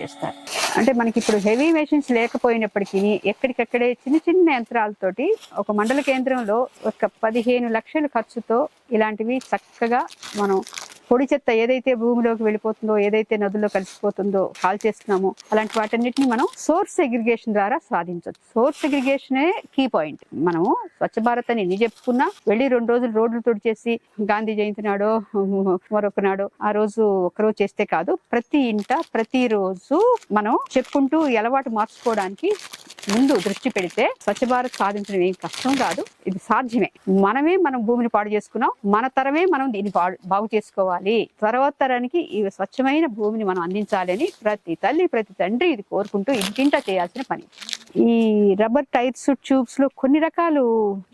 చేస్తారు. అంటే మనకి ఇప్పుడు హెవీ మెషిన్స్ లేకపోయినప్పటికీ ఎక్కడికక్కడే చిన్న చిన్న యంత్రాలతోటి ఒక మండల కేంద్రంలో ఒక పదిహేను లక్షల ఖర్చుతో ఇలాంటివి చక్కగా మనం పొడి చెత్త ఏదైతే భూమిలోకి వెళ్ళిపోతుందో ఏదైతే నదుల్లో కలిసిపోతుందో కాల్ చేస్తున్నామో అలాంటి వాటన్నిటిని మనం సోర్స్ సెగ్రిగేషన్ ద్వారా సాధించవచ్చు సోర్స్ సెగ్రిగేషనే కీ పాయింట్. మనము స్వచ్ఛ భారత్ అని ఎన్ని చెప్పుకున్నా వెళ్ళి రెండు రోజులు రోడ్లు తుడిచేసి గాంధీ జయంతి నాడో మరొక నాడో ఆ రోజు ఒకరోజు చేస్తే కాదు ప్రతి ఇంట ప్రతి రోజు మనం చెప్పుకుంటూ అలవాటు మార్చుకోవడానికి ముందు దృష్టి పెడితే స్వచ్ఛ భారత్ సాధించడం ఏం కష్టం కాదు. ఇది సాధ్యమే. మనమే మనం భూమిని పాడు చేసుకున్నాం. మన తరమే మనం దీన్ని బాగు చేసుకోవాలి. తర్వాత తరానికి ఈ స్వచ్ఛమైన భూమిని మనం అందించాలి అని ప్రతి తల్లి ప్రతి తండ్రి ఇది కోరుకుంటూ ఇంటింటా చేయాల్సిన పని. ఈ రబ్బర్ టైర్స్ ట్యూబ్స్లో కొన్ని రకాలు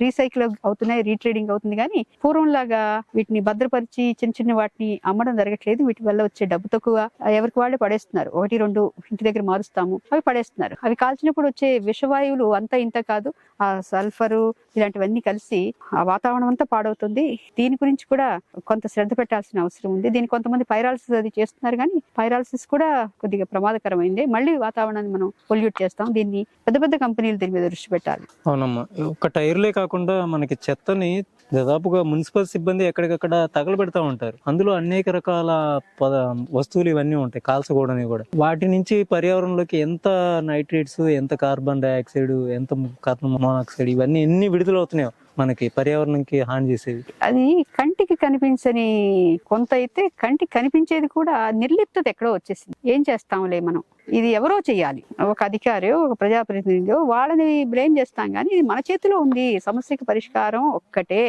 రీసైకిల్ అవుతున్నాయి రీట్రేడింగ్ అవుతుంది. కానీ పూర్వం లాగా వీటిని భద్రపరిచి చిన్న చిన్న వాటిని అమ్మడం జరగట్లేదు. వీటి వల్ల వచ్చే డబ్బు తక్కువ ఎవరికి వాళ్ళే పడేస్తున్నారు. ఒకటి రెండు ఇంటి దగ్గర మారుస్తాము అవి పడేస్తున్నారు. అవి కాల్చినప్పుడు వచ్చే విషవాయువులు అంతా ఇంత కాదు. ఆ సల్ఫరు ఇలాంటివన్నీ కలిసి ఆ వాతావరణం అంతా పాడవుతుంది. దీని గురించి కూడా కొంత శ్రద్ధ పెట్టాల్సిన అవసరం ఉంది. దీని కొంతమంది పైరాలసిస్ అది చేస్తున్నారు. కానీ పైరాలసిస్ కూడా కొద్దిగా ప్రమాదకరమైంది. మళ్ళీ వాతావరణాన్ని మనం పొల్యూట్ చేస్తాం. దీన్ని పెద్ద పెద్ద కంపెనీలు దీని మీద దృష్టి పెట్టాలి. అవునమ్మా. ఒక్క టైర్లే కాకుండా మనకి చెత్తని దాదాపుగా మున్సిపల్ సిబ్బంది ఎక్కడికక్కడ తగలబెడతా ఉంటారు. అందులో అనేక రకాల పద వస్తువులు ఇవన్నీ ఉంటాయి కాల్చకూడని కూడా. వాటి నుంచి పర్యావరణంలోకి ఎంత నైట్రేట్స్ ఎంత కార్బన్ డైఆక్సైడ్ ఎంత కార్బన్ మోనాక్సైడ్ ఇవన్నీ ఎన్ని విడుదలవుతున్నాయో మనకి పర్యావరణంకి హాని చేసేవి. అది కంటికి కనిపించని కొంత అయితే కంటికి కనిపించేది కూడా నిర్లిప్తత ఎక్కడో వచ్చేసింది. ఏం చేస్తాంలే మనం? ఇది ఎవరో చేయాలి ఒక అధికారి ఒక ప్రజాప్రతినిధి వాళ్ళని బ్లేమ్ చేస్తాం కానీ ఇది మన చేతిలో ఉంది. సమస్యకి పరిష్కారం ఒక్కటే.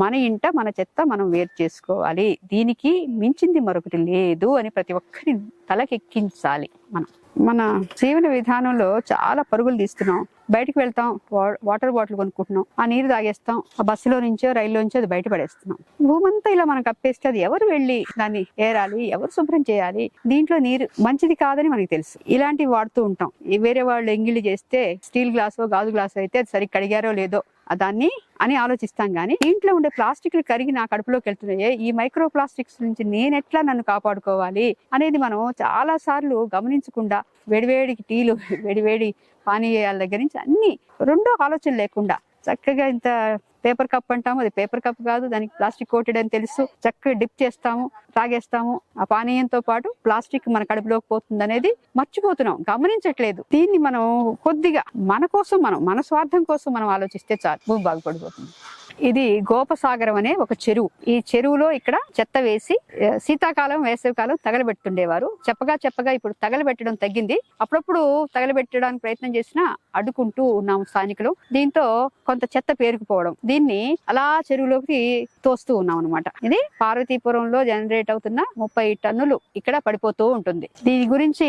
మన ఇంట మన చెత్త మనం వేరు చేసుకోవాలి. దీనికి మించింది మరొకటి లేదు అని ప్రతి ఒక్కరి తలకెక్కించాలి మనం. మన జీవన విధానంలో చాలా పరుగులు తీస్తున్నాం. బయటకు వెళ్తాం వా- వాటర్ బాటిల్ కొనుక్కుంటున్నాం ఆ నీరు తాగేస్తాం ఆ బస్సులో నుంచో రైల్లో నుంచో అది బయట పడేస్తున్నాం. భూమంతా ఇలా మనం కప్పేస్తే అది ఎవరు వెళ్ళి దాన్ని ఏరాలి ఎవరు శుభ్రం చేయాలి? దీంట్లో నీరు మంచిది కాదని మనకి తెలుసు. ఇలాంటివి వాడుతూ ఉంటాం. ఈ వేరే వాళ్ళు ఎంగిళ్ళు చేస్తే స్టీల్ గ్లాసో గాజు గ్లాసో అయితే అది సరిగ్గా కడిగారో లేదో దాన్ని అని ఆలోచిస్తాం కానీ ఇంట్లో ఉండే ప్లాస్టిక్లు కరిగి నా కడుపులోకి వెళ్తున్నాయి ఈ మైక్రో ప్లాస్టిక్స్ నుంచి నేను ఎట్లా నన్ను కాపాడుకోవాలి అనేది మనం చాలా సార్లు గమనించకుండా వేడివేడికి టీలు వేడివేడి పానీయాల దగ్గర నుంచి అన్ని రెండో ఆలోచన లేకుండా చక్కగా ఇంత పేపర్ కప్ అంటాము. అది పేపర్ కప్ కాదు దానికి ప్లాస్టిక్ కోటెడ్ అని తెలుసు. చక్కగా డిప్ చేస్తాము తాగేస్తాము. ఆ పానీయంతో పాటు ప్లాస్టిక్ మన కడుపులోకి పోతుంది అనేది మర్చిపోతున్నాం గమనించట్లేదు. దీన్ని మనం కొద్దిగా మన కోసం మనం మన స్వార్థం కోసం మనం ఆలోచిస్తే చాలు. భూమి బాగుపడిపోతుంది. ఇది గోపసాగరం అనే ఒక చెరువు. ఈ చెరువులో ఇక్కడ చెత్త వేసి శీతాకాలం వేసవికాలం తగలబెట్టుండేవారు. చెప్పగా చెప్పగా ఇప్పుడు తగలబెట్టడం తగ్గింది. అప్పుడప్పుడు తగలబెట్టడానికి ప్రయత్నం చేసినా అడ్డుకుంటూ ఉన్నాం స్థానికులు. దీంతో కొంత చెత్త పేరుకుపోవడం. దీన్ని అలా చెరువులోకి తోస్తూ ఉన్నాం అనమాట ఇది పార్వతీపురంలో జనరేట్ అవుతున్న ముప్పై టన్నులు ఇక్కడ పడిపోతూ ఉంటుంది. దీని గురించి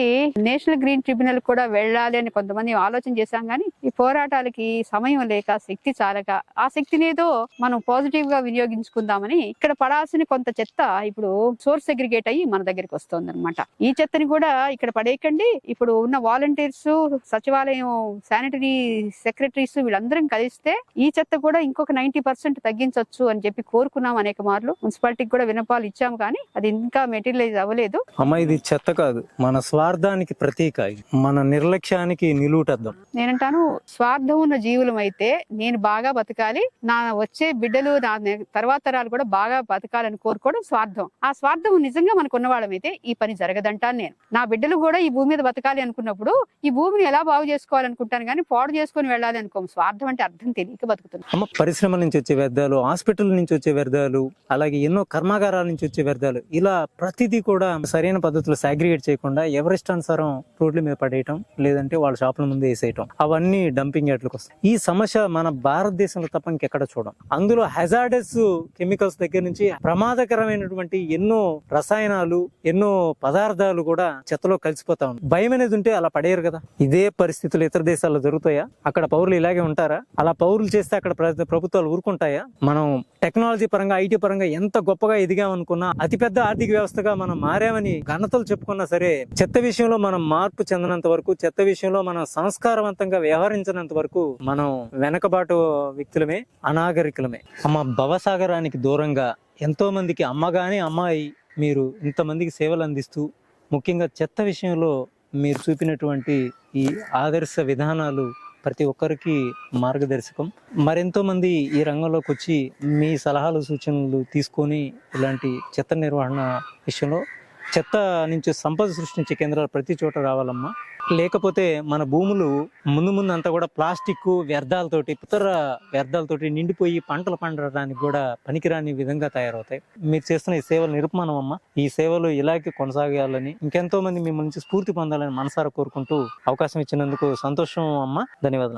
నేషనల్ గ్రీన్ ట్రిబ్యునల్ కూడా వెళ్ళాలి అని కొంతమంది ఆలోచన చేశాం కానీ ఈ పోరాటాలకి సమయం లేక శక్తి చాలక ఆ శక్తిని ఏదో మనం పాజిటివ్గా వినియోగించుకుందామని ఇక్కడ పడాల్సిన కొంత చెత్త ఇప్పుడు సోర్స్ సెగ్రిగేట్ అయ్యి మన దగ్గరికి వస్తుంది అనమాట ఈ చెత్తని కూడా ఇక్కడ పడేయకండి. ఇప్పుడు ఉన్న వాలంటీర్స్ సచివాలయం శానిటరీ సెక్రటరీస్ వీళ్ళందరం కలిస్తే ఈ చెత్త కూడా ఇంకొక నైన్టీ పర్సెంట్ తగ్గించవచ్చు అని చెప్పి కోరుకున్నాం అనేక మార్లు. మున్సిపాలిటీకి కూడా వినపాలు ఇచ్చాము కానీ అది ఇంకా మెటీరియలైజ్ అవ్వలేదు. అమ్మ ఇది చెత్త కాదు. మన స్వార్థానికి ప్రతీక. మన నిర్లక్ష్యానికి నిలువుటద్దాం. నేనంటాను స్వార్థం ఉన్న జీవులం అయితే నేను బాగా బతకాలి నా వచ్చే బిడ్డలు నా తర్వాత తరాలు కూడా బాగా బతకాలని కోరుకోవడం స్వార్థం. ఆ స్వార్థం నిజంగా మనకు ఉన్నవాళ్ళమైతే ఈ పని జరగదంటాను నేను. నా బిడ్డలు కూడా ఈ భూమి మీద బతకాలి అనుకున్నప్పుడు ఈ భూమిని ఎలా బాగు చేసుకోవాలనుకుంటాను కానీ పాడు చేసుకొని వెళ్ళాలి అనుకోం స్వార్థం అంటే అర్థం తెలియక బతుకుతుంది అమ్మ పరిశ్రమల నుంచి వచ్చే వ్యర్థాలు హాస్పిటల్ నుంచి వచ్చే వ్యర్థాలు అలాగే ఎన్నో కర్మాగారాల నుంచి వచ్చే వ్యర్థాలు ఇలా ప్రతిదీ కూడా సరైన పద్ధతిలో సాగ్రిగేట్ చేయకుండా ఎవరెస్ట్ అనుసారం రోడ్ల మీద పడేయటం లేదంటే వాళ్ళ షాపుల ముందు వేసేయటం అవన్నీ డంపింగ్ యార్డ్లకు వస్తాయి. ఈ సమస్య మన భారతదేశంలో తప్ప ఇంకెక్కడ చూడం. అందులో హెజార్డస్ కెమికల్స్ దగ్గర నుంచి ప్రమాదకరమైనటువంటి ఎన్నో రసాయనాలు ఎన్నో పదార్థాలు కూడా చెత్తలో కలిసిపోతా ఉంది భయం అనేది ఉంటే అలా పడేయరు కదా. ఇదే పరిస్థితులు ఇతర దేశాల్లో జరుగుతాయా? అక్కడ పౌరులు ఇలాగే ఉంటారా? అలా పౌరులు చేస్తే అక్కడ ప్రభుత్వాలు ఊరుకుంటాయా? మనం టెక్నాలజీ పరంగా ఐటీ పరంగా ఎంత గొప్పగా ఎదిగామనుకున్నా అతిపెద్ద ఆర్థిక వ్యవస్థగా మనం మారామని ఘనతలు చెప్పుకున్నా సరే చెత్త విషయంలో మనం మార్పు చెందినంత వరకు చెత్త విషయంలో మనం సంస్కారవంతంగా వ్యవహరించినంత వరకు మనం వెనకబాటు వ్యక్తులమే. అనాగరికులమే అమ్మ భవసాగరానికి దూరంగా ఎంతో మందికి అమ్మాయి మీరు ఇంతమందికి సేవలు అందిస్తూ ముఖ్యంగా చెత్త విషయంలో మీరు చూపినటువంటి ఈ ఆదర్శ విధానాలు ప్రతి ఒక్కరికి మార్గదర్శకం. మరెంతో మంది ఈ రంగంలోకి వచ్చి మీ సలహాలు సూచనలు తీసుకొని ఇలాంటి చెత్త నిర్వహణ విషయంలో చెత్త నుంచి సంపద సృష్టించే కేంద్రాలు ప్రతి చోట రావాలమ్మా. లేకపోతే మన భూములు ముందు ముందు అంతా కూడా ప్లాస్టిక్ వ్యర్థాలతోటి ఇతర వ్యర్థాలతోటి నిండిపోయి పంటలు పండడానికి కూడా పనికిరాని విధంగా తయారవుతాయి. మీరు చేస్తున్న ఈ సేవలు నిరుపమానం అమ్మ ఈ సేవలు ఇలాగే కొనసాగాలని ఇంకెంతో మంది మిమ్మల్ని స్ఫూర్తి పొందాలని మనసారా కోరుకుంటూ అవకాశం ఇచ్చినందుకు సంతోషం అమ్మ. ధన్యవాదాలు.